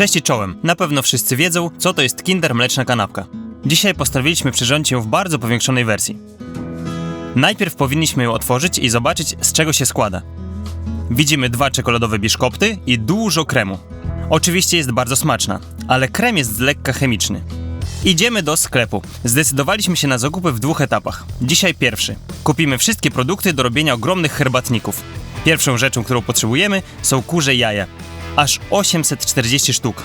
Cześć i czołem. Na pewno wszyscy wiedzą, co to jest Kinder Mleczna Kanapka. Dzisiaj postanowiliśmy przyrządzić ją w bardzo powiększonej wersji. Najpierw powinniśmy ją otworzyć i zobaczyć, z czego się składa. Widzimy dwa czekoladowe biszkopty i dużo kremu. Oczywiście jest bardzo smaczna, ale krem jest z lekka chemiczny. Idziemy do sklepu. Zdecydowaliśmy się na zakupy w dwóch etapach. Dzisiaj pierwszy. Kupimy wszystkie produkty do robienia ogromnych herbatników. Pierwszą rzeczą, którą potrzebujemy, są kurze jaja. Aż 840 sztuk.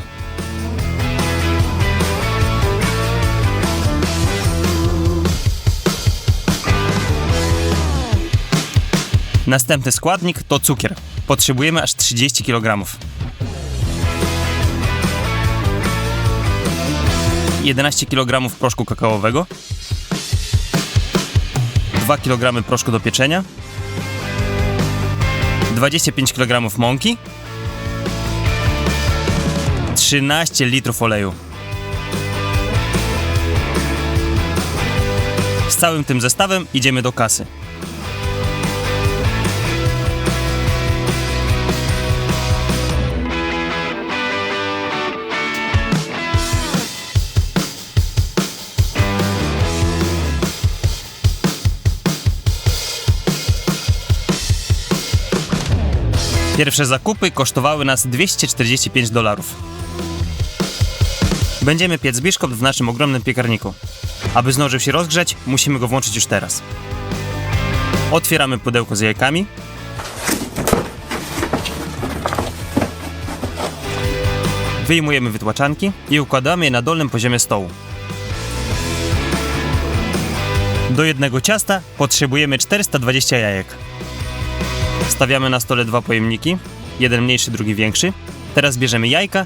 Następny składnik to cukier. Potrzebujemy aż 30 kg. 11 kg proszku kakaowego, 2 kg proszku do pieczenia, 25 kg mąki, 13 litrów oleju. Z całym tym zestawem idziemy do kasy. Pierwsze zakupy kosztowały nas 245 dolarów. Będziemy piec biszkopt w naszym ogromnym piekarniku. Aby zdążył się rozgrzać, musimy go włączyć już teraz. Otwieramy pudełko z jajkami. Wyjmujemy wytłaczanki i układamy je na dolnym poziomie stołu. Do jednego ciasta potrzebujemy 420 jajek. Stawiamy na stole dwa pojemniki, jeden mniejszy, drugi większy. Teraz bierzemy jajka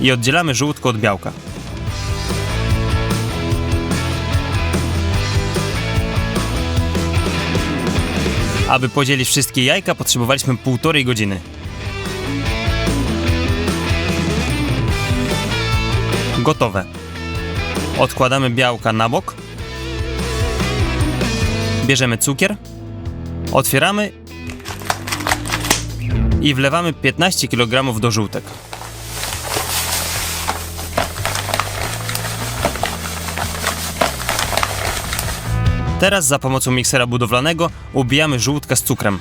i oddzielamy żółtko od białka. Aby podzielić wszystkie jajka, potrzebowaliśmy półtorej godziny. Gotowe. Odkładamy białka na bok. Bierzemy cukier. Otwieramy i wlewamy 15 kg do żółtek. Teraz za pomocą miksera budowlanego ubijamy żółtka z cukrem.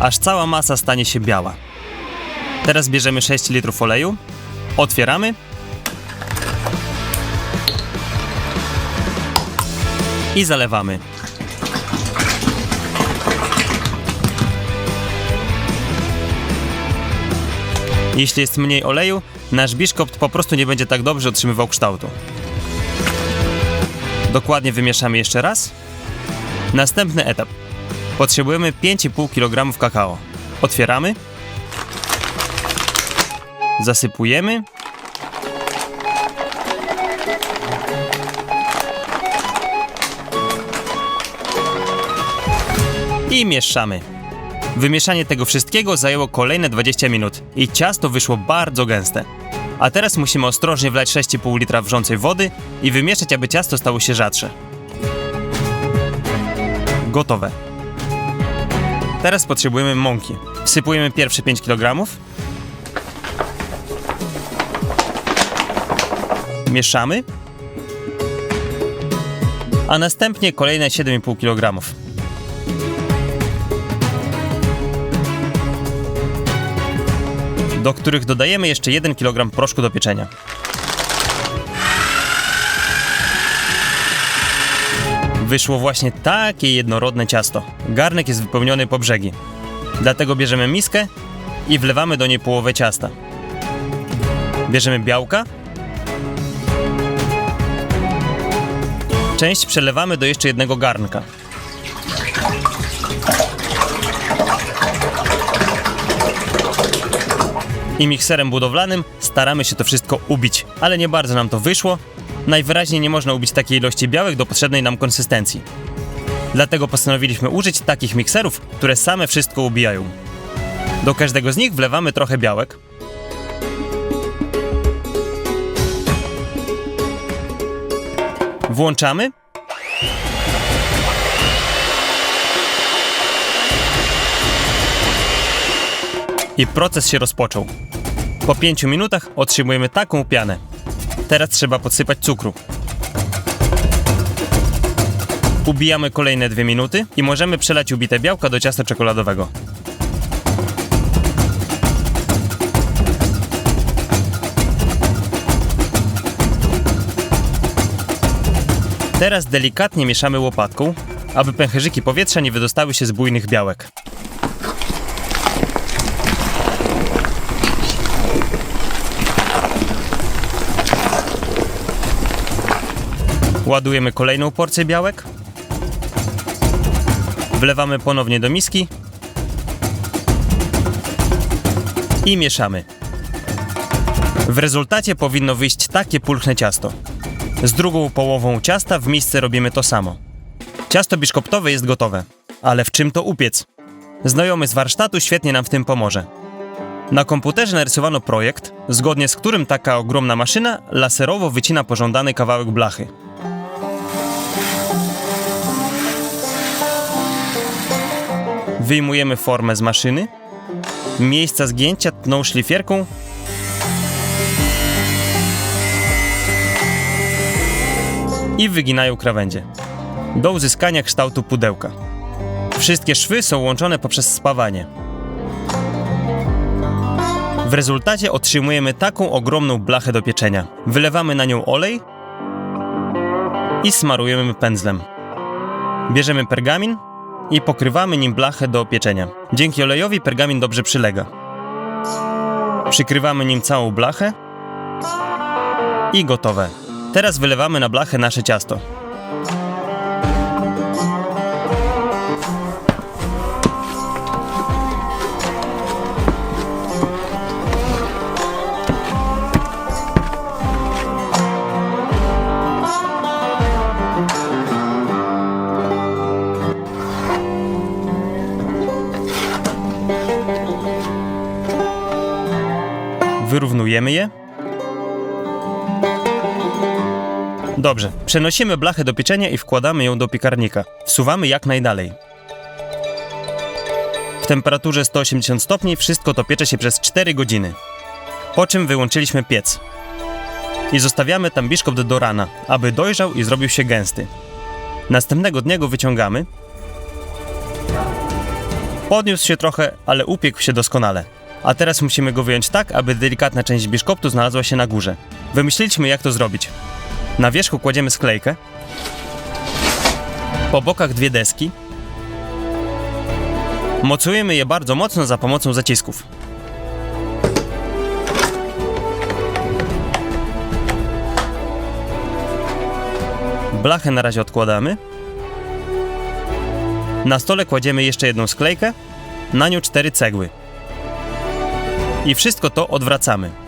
Aż cała masa stanie się biała. Teraz bierzemy 6 litrów oleju, otwieramy i zalewamy. Jeśli jest mniej oleju, nasz biszkopt po prostu nie będzie tak dobrze otrzymywał kształtu. Dokładnie wymieszamy jeszcze raz. Następny etap. Potrzebujemy 5,5 kg kakao. Otwieramy. Zasypujemy. I mieszamy. Wymieszanie tego wszystkiego zajęło kolejne 20 minut i ciasto wyszło bardzo gęste. A teraz musimy ostrożnie wlać 6,5 litra wrzącej wody i wymieszać, aby ciasto stało się rzadsze. Gotowe. Teraz potrzebujemy mąki. Wsypujemy pierwsze 5 kg. Mieszamy. A następnie kolejne 7,5 kg. Do których dodajemy jeszcze 1 kg proszku do pieczenia. Wyszło właśnie takie jednorodne ciasto. Garnek jest wypełniony po brzegi. Dlatego bierzemy miskę i wlewamy do niej połowę ciasta. Bierzemy białka. Część przelewamy do jeszcze jednego garnka. I mikserem budowlanym staramy się to wszystko ubić, ale nie bardzo nam to wyszło. Najwyraźniej nie można ubić takiej ilości białek do potrzebnej nam konsystencji. Dlatego postanowiliśmy użyć takich mikserów, które same wszystko ubijają. Do każdego z nich wlewamy trochę białek. Włączamy I proces się rozpoczął. Po 5 minutach otrzymujemy taką pianę. Teraz trzeba podsypać cukru. Ubijamy kolejne 2 minuty i możemy przelać ubite białka do ciasta czekoladowego. Teraz delikatnie mieszamy łopatką, aby pęcherzyki powietrza nie wydostały się z bujnych białek. Ładujemy kolejną porcję białek. Wlewamy ponownie do miski. I mieszamy. W rezultacie powinno wyjść takie pulchne ciasto. Z drugą połową ciasta w misce robimy to samo. Ciasto biszkoptowe jest gotowe. Ale w czym to upiec? Znajomy z warsztatu świetnie nam w tym pomoże. Na komputerze narysowano projekt, zgodnie z którym taka ogromna maszyna laserowo wycina pożądany kawałek blachy. Wyjmujemy formę z maszyny. Miejsca zgięcia tną szlifierką. I wyginają krawędzie. Do uzyskania kształtu pudełka. Wszystkie szwy są łączone poprzez spawanie. W rezultacie otrzymujemy taką ogromną blachę do pieczenia. Wylewamy na nią olej i smarujemy pędzlem. Bierzemy pergamin i pokrywamy nim blachę do pieczenia. Dzięki olejowi pergamin dobrze przylega. Przykrywamy nim całą blachę i gotowe. Teraz wylewamy na blachę nasze ciasto. Dobrze, przenosimy blachę do pieczenia i wkładamy ją do piekarnika. Wsuwamy jak najdalej. W temperaturze 180 stopni wszystko to piecze się przez 4 godziny. Po czym wyłączyliśmy piec. I zostawiamy tam biszkopt do rana, aby dojrzał i zrobił się gęsty. Następnego dnia go wyciągamy. Podniósł się trochę, ale upiekł się doskonale. A teraz musimy go wyjąć tak, aby delikatna część biszkoptu znalazła się na górze. Wymyśliliśmy jak to zrobić. Na wierzchu kładziemy sklejkę. Po bokach dwie deski. Mocujemy je bardzo mocno za pomocą zacisków. Blachę na razie odkładamy. Na stole kładziemy jeszcze jedną sklejkę, na nią cztery cegły. I wszystko to odwracamy.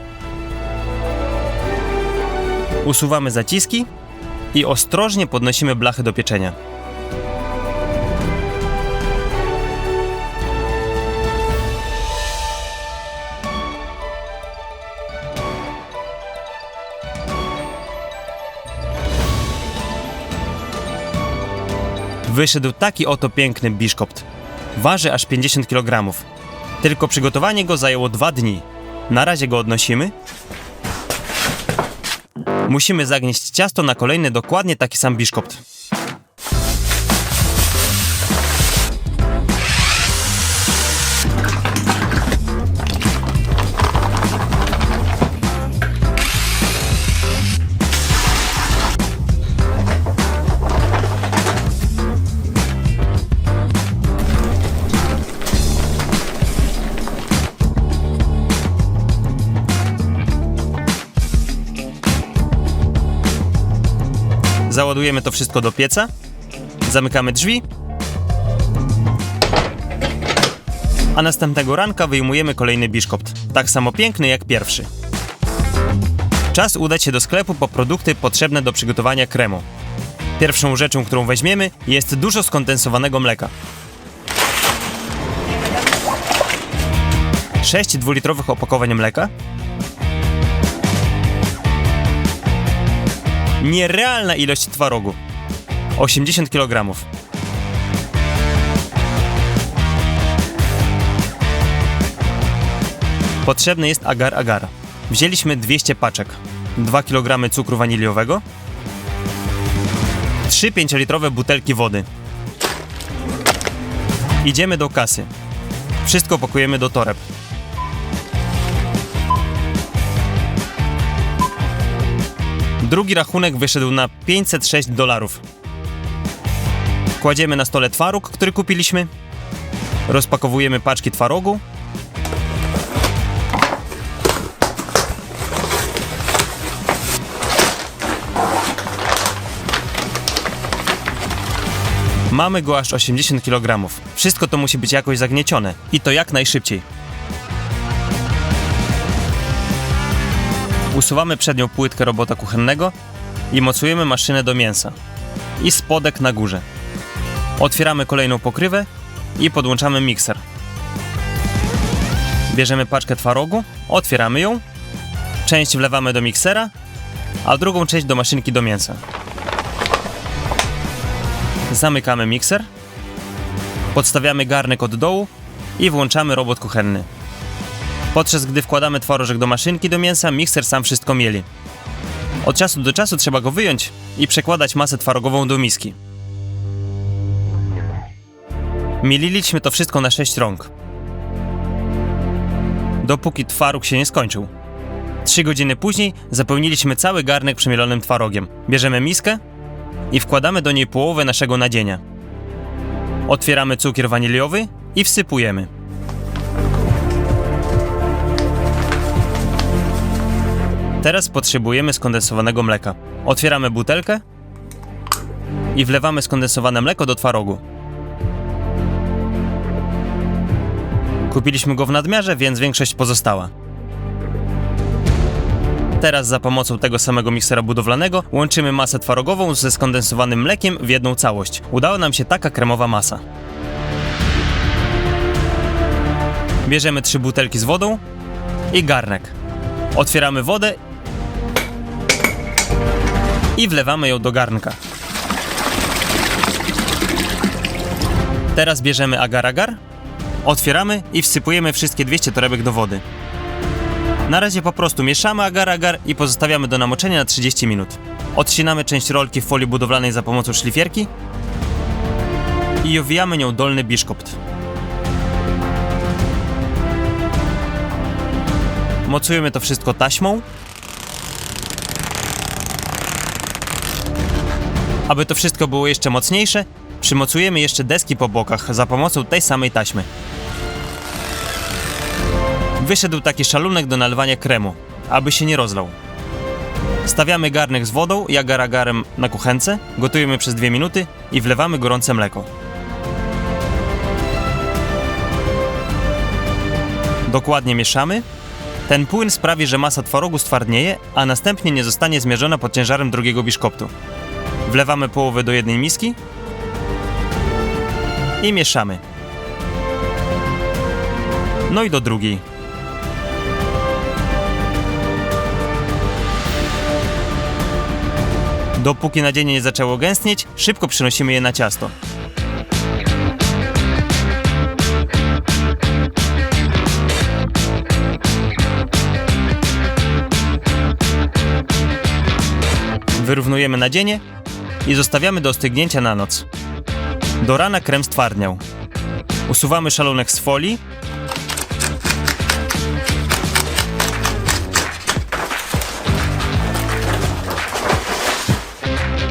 Usuwamy zaciski i ostrożnie podnosimy blachę do pieczenia. Wyszedł taki oto piękny biszkopt. Waży aż 50 kg. Tylko przygotowanie go zajęło dwa dni. Na razie go odnosimy. Musimy zagnieść ciasto na kolejny dokładnie taki sam biszkopt. Załadujemy to wszystko do pieca. Zamykamy drzwi. A następnego ranka wyjmujemy kolejny biszkopt. Tak samo piękny jak pierwszy. Czas udać się do sklepu po produkty potrzebne do przygotowania kremu. Pierwszą rzeczą, którą weźmiemy, jest dużo skondensowanego mleka. 6 dwulitrowych opakowań mleka, Nierealna ilość twarogu. 80 kg. Potrzebny jest agar-agar. Wzięliśmy 200 paczek, 2 kg cukru waniliowego, 3 5-litrowe butelki wody. Idziemy do kasy. Wszystko pakujemy do toreb. Drugi rachunek wyszedł na 506 dolarów. Kładziemy na stole twaróg, który kupiliśmy. Rozpakowujemy paczki twarogu. Mamy go aż 80 kg. Wszystko to musi być jakoś zagniecione i to jak najszybciej. Usuwamy przednią płytkę robota kuchennego i mocujemy maszynę do mięsa. I spodek na górze. Otwieramy kolejną pokrywę i podłączamy mikser. Bierzemy paczkę twarogu, otwieramy ją, część wlewamy do miksera, a drugą część do maszynki do mięsa. Zamykamy mikser, podstawiamy garnek od dołu i włączamy robot kuchenny. Podczas gdy wkładamy twarożek do maszynki do mięsa, mikser sam wszystko mieli. Od czasu do czasu trzeba go wyjąć i przekładać masę twarogową do miski. Mililiśmy to wszystko na 6 rąk. Dopóki twaróg się nie skończył. Trzy godziny później zapełniliśmy cały garnek przemielonym twarogiem. Bierzemy miskę i wkładamy do niej połowę naszego nadzienia. Otwieramy cukier waniliowy i wsypujemy. Teraz potrzebujemy skondensowanego mleka. Otwieramy butelkę i wlewamy skondensowane mleko do twarogu. Kupiliśmy go w nadmiarze, więc większość pozostała. Teraz za pomocą tego samego miksera budowlanego łączymy masę twarogową ze skondensowanym mlekiem w jedną całość. Udała nam się taka kremowa masa. Bierzemy trzy butelki z wodą i garnek. Otwieramy wodę i wlewamy ją do garnka. Teraz bierzemy agar-agar, otwieramy i wsypujemy wszystkie 200 torebek do wody. Na razie po prostu mieszamy agar-agar i pozostawiamy do namoczenia na 30 minut. Odcinamy część rolki w folii budowlanej za pomocą szlifierki i owijamy nią dolny biszkopt. Mocujemy to wszystko taśmą. Aby to wszystko było jeszcze mocniejsze, przymocujemy jeszcze deski po bokach za pomocą tej samej taśmy. Wyszedł taki szalunek do nalewania kremu, aby się nie rozlał. Stawiamy garnek z wodą i agar-agarem na kuchence, gotujemy przez 2 minuty i wlewamy gorące mleko. Dokładnie mieszamy. Ten płyn sprawi, że masa twarogu stwardnieje, a następnie nie zostanie zmierzona pod ciężarem drugiego biszkoptu. Wlewamy połowę do jednej miski i mieszamy. No i do drugiej. Dopóki nadzienie nie zaczęło gęstnieć, szybko przynosimy je na ciasto. Wyrównujemy nadzienie i zostawiamy do ostygnięcia na noc. Do rana krem stwardniał. Usuwamy szalonek z folii.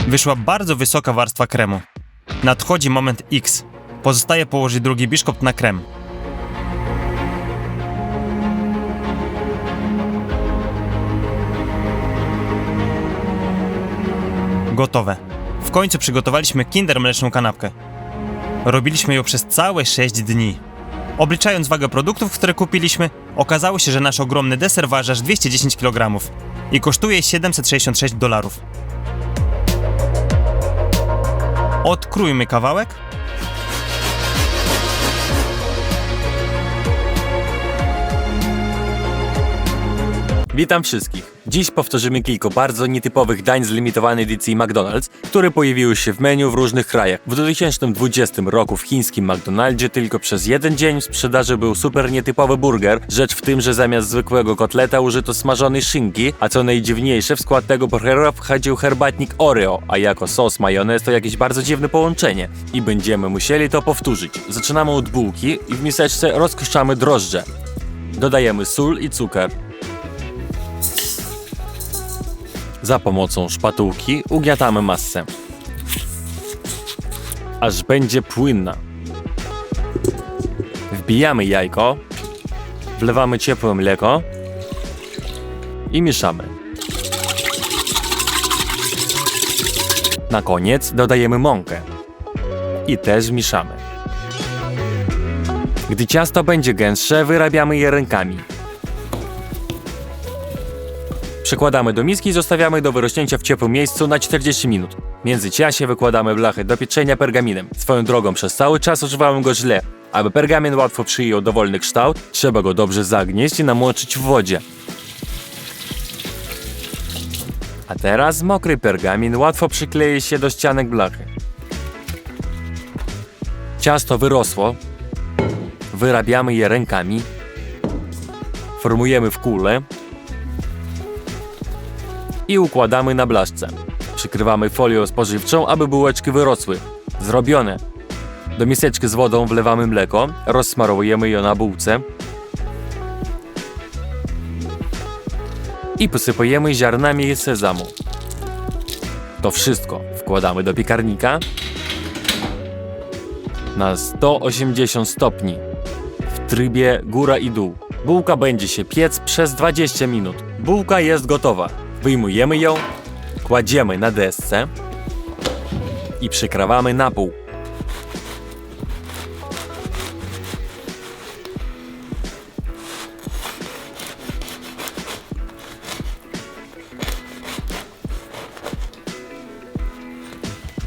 Wyszła bardzo wysoka warstwa kremu. Nadchodzi moment X. Pozostaje położyć drugi biszkopt na krem. Gotowe. Końcu przygotowaliśmy kinder mleczną kanapkę. Robiliśmy ją przez całe 6 dni. Obliczając wagę produktów, które kupiliśmy, okazało się, że nasz ogromny deser waży aż 210 kg i kosztuje 766 dolarów. Odkrójmy kawałek. Witam wszystkich. Dziś powtórzymy kilka bardzo nietypowych dań z limitowanej edycji McDonald's, które pojawiły się w menu w różnych krajach. W 2020 roku w chińskim McDonaldzie tylko przez jeden dzień w sprzedaży był super nietypowy burger. Rzecz w tym, że zamiast zwykłego kotleta użyto smażonej szynki, a co najdziwniejsze w skład tego burgera wchodził herbatnik Oreo, a jako sos majonez to jakieś bardzo dziwne połączenie. I będziemy musieli to powtórzyć. Zaczynamy od bułki i w miseczce rozkruszamy drożdże. Dodajemy sól i cukier. Za pomocą szpatułki ugniatamy masę, aż będzie płynna. Wbijamy jajko, wlewamy ciepłe mleko i mieszamy. Na koniec dodajemy mąkę i też mieszamy. Gdy ciasto będzie gęstsze, wyrabiamy je rękami. Przekładamy do miski i zostawiamy do wyrośnięcia w ciepłym miejscu na 40 minut. W międzyczasie wykładamy blachy do pieczenia pergaminem. Swoją drogą przez cały czas używałem go źle. Aby pergamin łatwo przyjął dowolny kształt, trzeba go dobrze zagnieść i namoczyć w wodzie. A teraz mokry pergamin łatwo przyklei się do ścianek blachy. Ciasto wyrosło. Wyrabiamy je rękami. Formujemy w kulę i układamy na blaszce. Przykrywamy folią spożywczą, aby bułeczki wyrosły. Zrobione. Do miseczki z wodą wlewamy mleko, rozsmarowujemy je na bułce i posypujemy ziarnami sezamu. To wszystko wkładamy do piekarnika na 180 stopni w trybie góra i dół. Bułka będzie się piec przez 20 minut. Bułka jest gotowa. Wyjmujemy ją, kładziemy na desce i przykrawamy na pół.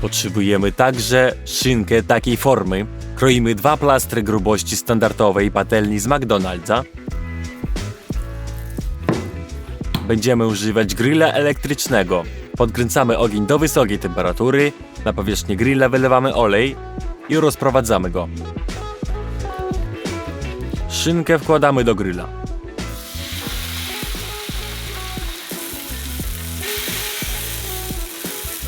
Potrzebujemy także szynkę takiej formy. Kroimy dwa plastry grubości standardowej patelni z McDonald'sa. Będziemy używać grilla elektrycznego. Podkręcamy ogień do wysokiej temperatury, na powierzchnię grilla wylewamy olej i rozprowadzamy go. Szynkę wkładamy do grilla.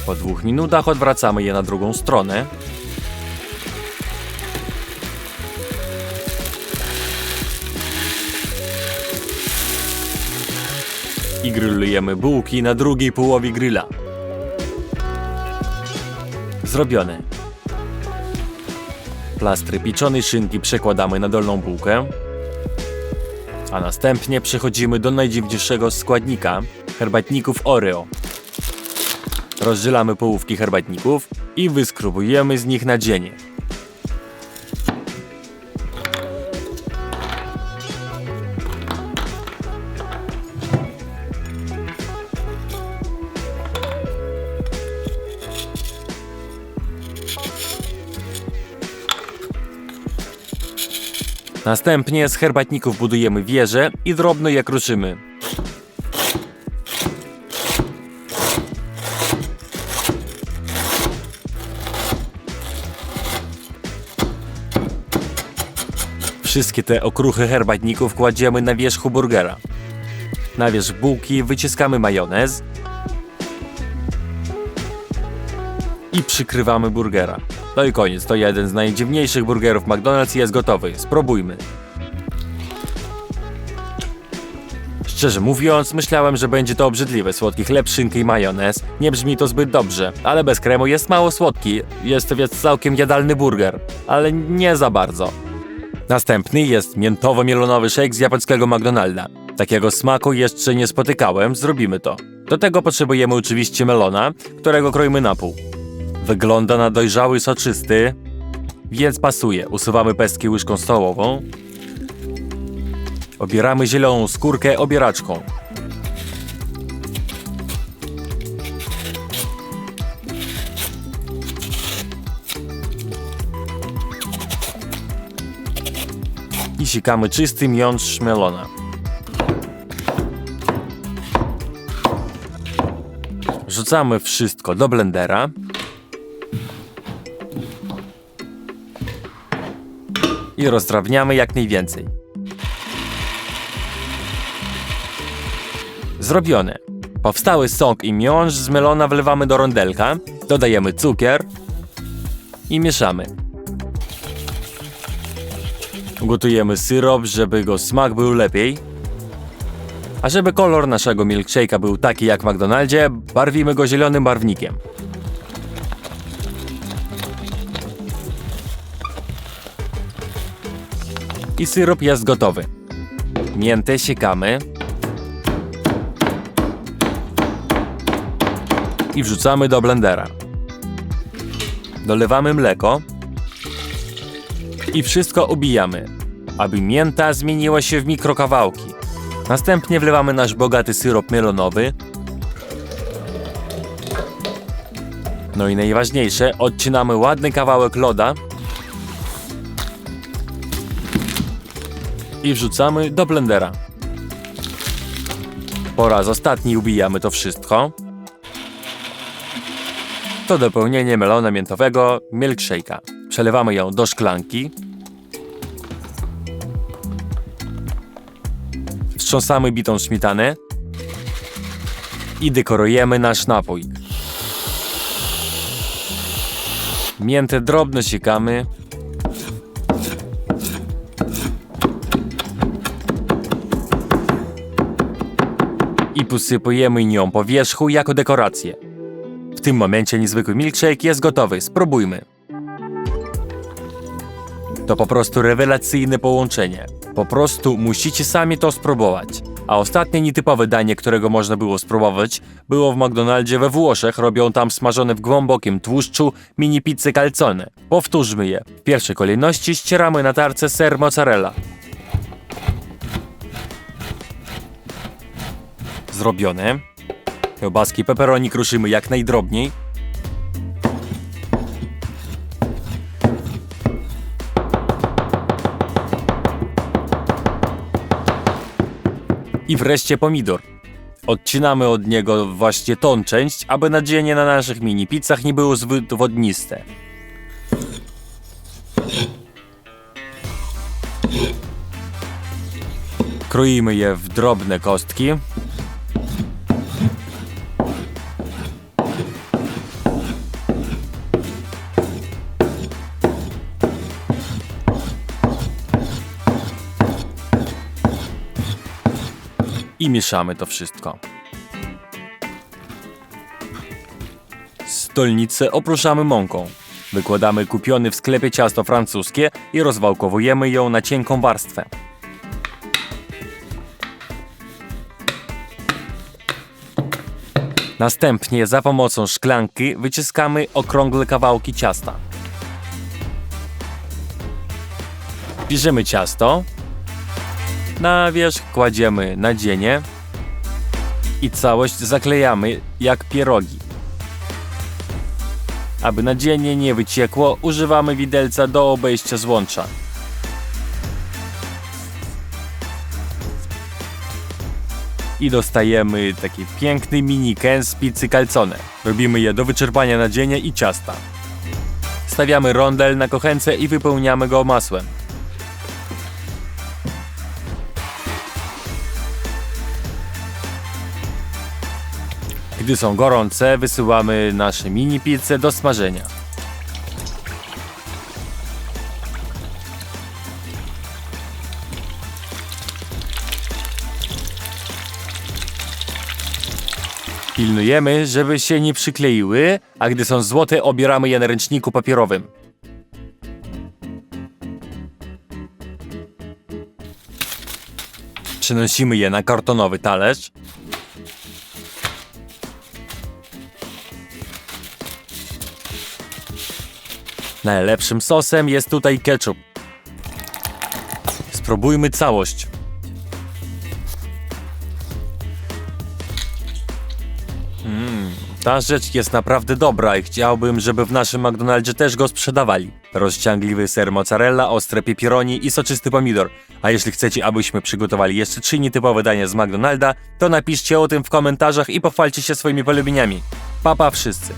Po dwóch minutach odwracamy je na drugą stronę. Grillujemy bułki na drugiej połowie grilla. Zrobione. Plastry pieczonej szynki przekładamy na dolną bułkę. A następnie przechodzimy do najdziwniejszego składnika herbatników Oreo. Rozdzielamy połówki herbatników i wyskrobujemy z nich nadzienie. Następnie z herbatników budujemy wieże i drobno je kruszymy. Wszystkie te okruchy herbatników kładziemy na wierzchu burgera. Na wierzch bułki wyciskamy majonez i przykrywamy burgera. No i koniec, to jeden z najdziwniejszych burgerów McDonald's jest gotowy. Spróbujmy. Szczerze mówiąc, myślałem, że będzie to obrzydliwe. Słodki chleb, i majonez. Nie brzmi to zbyt dobrze, ale bez kremu jest mało słodki. Jest to więc całkiem jadalny burger, ale nie za bardzo. Następny jest miętowo-mielonowy shake z japońskiego McDonalda. Takiego smaku jeszcze nie spotykałem, zrobimy to. Do tego potrzebujemy oczywiście melona, którego kroimy na pół. Wygląda na dojrzały, soczysty, więc pasuje. Usuwamy pestki łyżką stołową. Obieramy zieloną skórkę obieraczką. I sikamy czysty miąższ melona. Wrzucamy wszystko do blendera. I rozdrabniamy jak najwięcej. Zrobione. Powstały sok i miąższ z melona wlewamy do rondelka, dodajemy cukier i mieszamy. Gotujemy syrop, żeby go smak był lepiej. A żeby kolor naszego milkshake'a był taki jak w McDonaldzie, barwimy go zielonym barwnikiem. I syrop jest gotowy. Miętę siekamy. I wrzucamy do blendera. Dolewamy mleko. I wszystko ubijamy, aby mięta zmieniła się w mikrokawałki. Następnie wlewamy nasz bogaty syrop melonowy. No i najważniejsze, odcinamy ładny kawałek loda i wrzucamy do blendera. Po raz ostatni ubijamy to wszystko. To dopełnienie melona miętowego milkshake'a. Przelewamy ją do szklanki. Wstrząsamy bitą śmietanę i dekorujemy nasz napój. Miętę drobno siekamy. Posypujemy nią po wierzchu jako dekorację. W tym momencie niezwykły milkshake jest gotowy. Spróbujmy. To po prostu rewelacyjne połączenie. Po prostu musicie sami to spróbować. A ostatnie nietypowe danie, którego można było spróbować, było w McDonaldzie we Włoszech. Robią tam smażone w głębokim tłuszczu mini pizze calzone. Powtórzmy je. W pierwszej kolejności ścieramy na tarce ser mozzarella. Zrobione. Kiełbaski pepperoni kruszymy jak najdrobniej. I wreszcie pomidor. Odcinamy od niego właśnie tą część, aby nadzienie na naszych mini pizzach nie było zbyt wodniste. Kroimy je w drobne kostki. I mieszamy to wszystko. Stolnicę oprószamy mąką. Wykładamy kupiony w sklepie ciasto francuskie i rozwałkowujemy ją na cienką warstwę. Następnie za pomocą szklanki wyciskamy okrągłe kawałki ciasta. Bierzemy ciasto, na wierzch kładziemy nadzienie i całość zaklejamy jak pierogi. Aby nadzienie nie wyciekło, używamy widelca do obejścia złącza. I dostajemy taki piękny mini ken z pizzy calzone. Robimy je do wyczerpania nadzienia i ciasta. Stawiamy rondel na kochence i wypełniamy go masłem. Gdy są gorące, wysyłamy nasze mini pizze do smażenia. Pilnujemy, żeby się nie przykleiły, a gdy są złote, obieramy je na ręczniku papierowym. Przenosimy je na kartonowy talerz. Najlepszym sosem jest tutaj ketchup. Spróbujmy całość. Mmm, ta rzecz jest naprawdę dobra i chciałbym, żeby w naszym McDonaldzie też go sprzedawali. Rozciągliwy ser mozzarella, ostre pepperoni i soczysty pomidor. A jeśli chcecie, abyśmy przygotowali jeszcze trzy nietypowe dania z McDonalda, to napiszcie o tym w komentarzach i pochwalcie się swoimi polubieniami. Papa wszyscy!